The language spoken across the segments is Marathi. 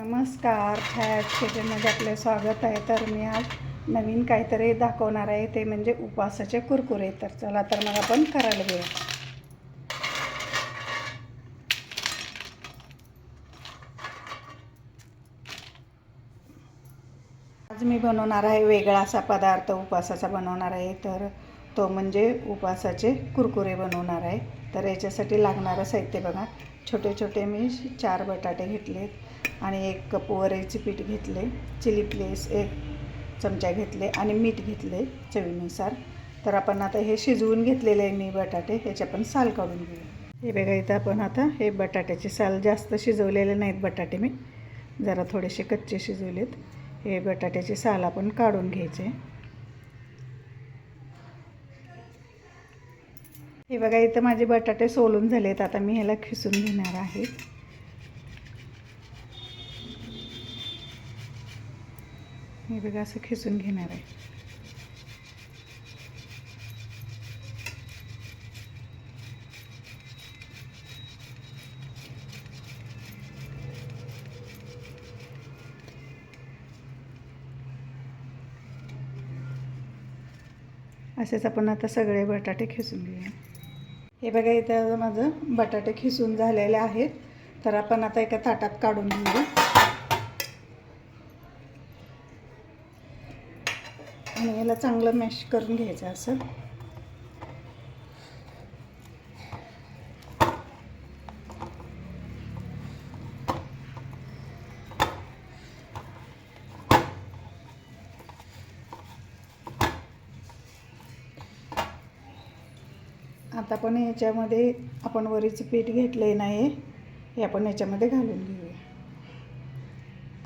नमस्कार फॅट किचनमध्ये आपले स्वागत आहे. तर मी आज नवीन काहीतरी दाखवणार आहे. ते म्हणजे उपवासाचे कुरकुरे. तर चला तर मग आपण करायला घेऊया. आज मी बनवणार आहे वेगळा असा पदार्थ. उपवासाचा बनवणार आहे. तर तो म्हणजे उपवासाचे कुरकुरे बनवणार आहे. तर याच्यासाठी लागणारं साहित्य बघा. छोटे छोटे मी चार बटाटे घेतलेत आणि एक कप वरेचे पीठ घेतले चिली प्लेस एक चमचा घेतले आणि मीठ घेतले चवीनुसार. तर आपण आता हे शिजवून घेतलेले आहे मी बटाटे ह्याचे आपण साल काढून घेऊ. हे बघा इथं आपण आता हे बटाट्याचे साल जास्त शिजवलेले नाहीत बटाटे मी. जरा थोडेसे कच्चे शिजवलेत. हे बटाट्याचे साल आपण काढून घ्यायचे. हे बघा इथं माझे बटाटे सोलून झालेत. आता मी ह्याला खिसून घेणार आहे. हे बघा असं खिसून घेणार आहे. असेच आपण आता सगळे बटाटे खिसून घेऊया. हे बघा इथं माझं बटाटे खिसून झालेले आहेत. तर आपण आता एका ताटात काढून घेऊ आणि याला चांगलं मॅश करून घ्यायचं असं. आता पण याच्यामध्ये आपण वरीचं पीठ घेतलं नाही हे आपण याच्यामध्ये घालून घेऊया.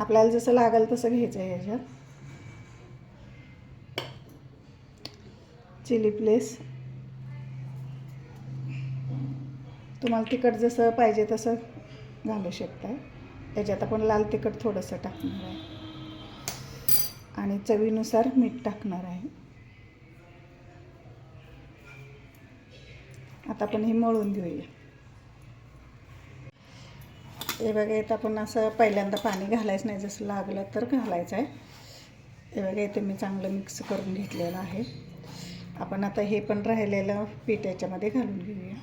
आपल्याला जसं लागेल तसं घ्यायचं आहे ह्याच्यात चिली प्लेस तुम्हाला तिखट जसं पाहिजे तसं घालू शकता त्याच्यात आपण लाल तिखट थोडंसं टाकणार आहे. आणि चवीनुसार मीठ टाकणार आहे. आता आपण हे मळून घेऊया. हे बघा इथं आपण असं पहिल्यांदा पाणी घालायचं नाही जसं लागलं तर घालायचं आहे. हे बघा इथे मी चांगलं मिक्स करून घेतलेलं आहे. आपण आता हे पण राहिलेलं पीठ याच्यामध्ये घालून घेऊया.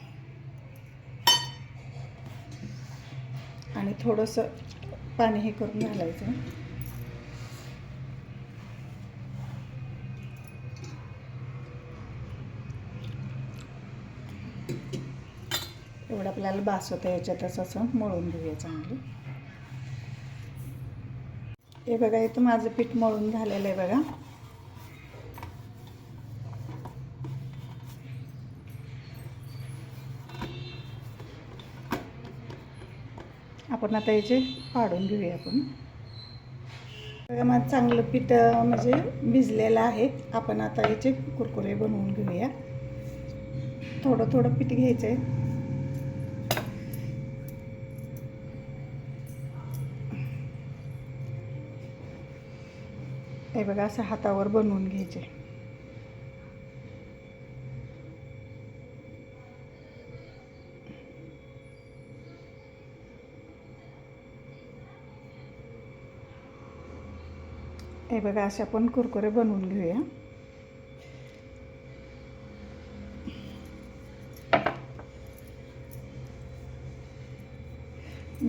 आणि थोडंसं पाणी हे करून घालायचं एवढं आपल्याला बास होतं याच्यातच असं मळून घेऊया चांगलं. हे बघा इथं माझं पीठ मळून झालेलं आहे बघा. आपण आता याचे पाडून घेऊया आपण. बघा माझं चांगलं पीठ म्हणजे भिजलेलं आहे. आपण आता याचे कुरकुरे बनवून घेऊया. थोडं थोडं पीठ घ्यायचं आहे हे बघा असं हातावर बनवून घ्यायचे. हे बघा असे आपण कुरकुरे बनवून घेऊया.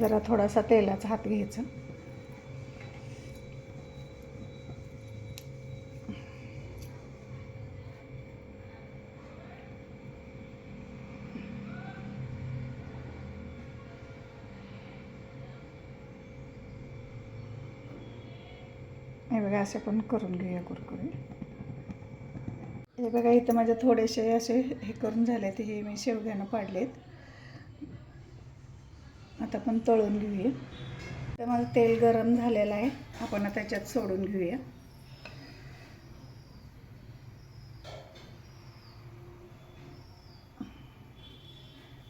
जरा थोडासा तेलाचा हात घ्यायचा. हे बघा असे पण करून घेऊया कुरकुरे हे बघा इथं माझे थोडेसे असे हे करून झाले ते हे मी शेवग्यानं पाडलेत. आता आपण तळून घेऊया. तर माझं तेल गरम झालेलं आहे. आपण त्याच्यात सोडून घेऊया.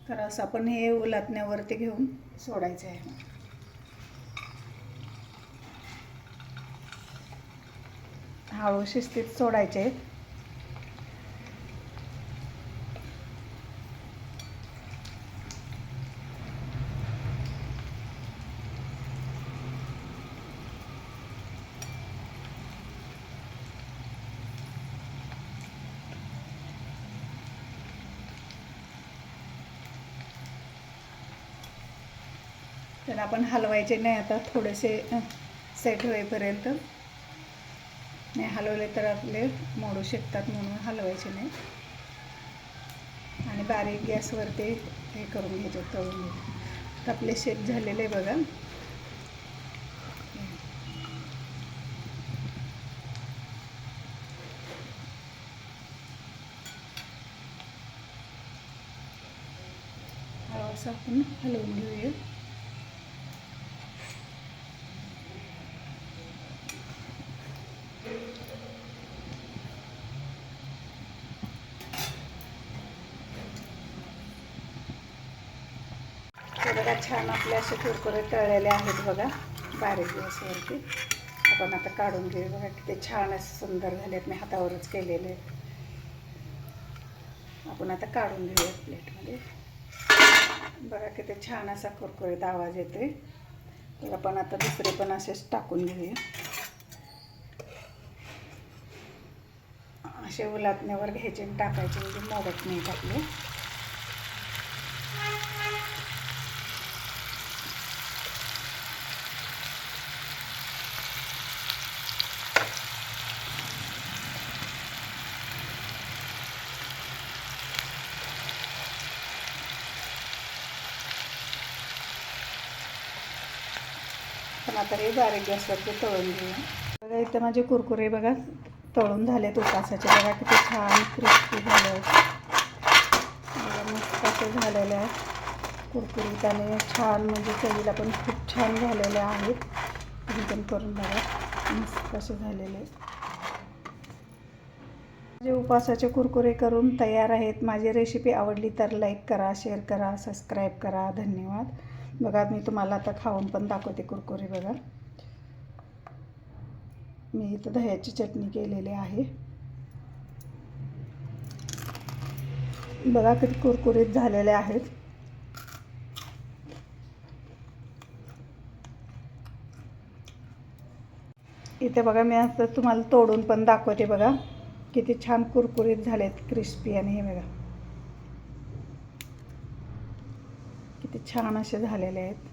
तर असं आपण हे उलातण्यावरती घेऊन सोडायचं आहे. हळू शिस्तीत सोडायचे. तर आपण हलवायचे नाही आता थोडेसे सेट होईपर्यंत. नाही हलवले तर आपले मोडू शकतात म्हणून हलवायचे नाही. आणि बारीक गॅसवरती हे करून घ्यायचे तळून घ्यायचे. तर आपले शेप झालेले आहे बघा. हा असं आपण हलवून घेऊया हे बघा छान आपले असे कुरकुरे तळलेले आहेत बघा बारीक गॅसवरती आपण आता काढून घेऊ बघा किती छान असे सुंदर झालेत मी हातावरच केलेले आहेत. आपण आता काढून घेऊया प्लेटमध्ये. बघा किती छान असा कुरकुरीत आवाज येते तर आपण आता दुसरे पण असेच टाकून घेऊया. असे उलाटण्यावर घ्यायचे आणि टाकायचे म्हणजे मोडत नाही आपले. पण आता हे बारीक गॅसवरती तळून घेऊया. बघा इथं माझे कुरकुरे बघा तळून झालेत उपासाचे बघा किती छान क्रिस्पी झाले बघा मस्त असे झालेले आहेत कुरकुरीत आणि छान म्हणजे चवीला पण खूप छान झालेले आहेत. तुम्ही पण करून बघा. मस्त असे झालेले आहेत. माझे उपासाचे कुरकुरे करून तयार आहेत. माझी रेसिपी आवडली तर लाईक करा शेअर करा सबस्क्राईब करा. धन्यवाद. बघा मी तुम्हाला आता खाऊन पण दाखवते कुरकुरी बघा. मी इथं दह्याची चटणी केलेली आहे. बघा किती कुरकुरीत झालेले आहेत. इथे बघा मी असं तुम्हाला तोडून पण दाखवते बघा. किती छान कुरकुरीत झालेत क्रिस्पी आणि हे बघा. किती छान असे झालेले आहेत.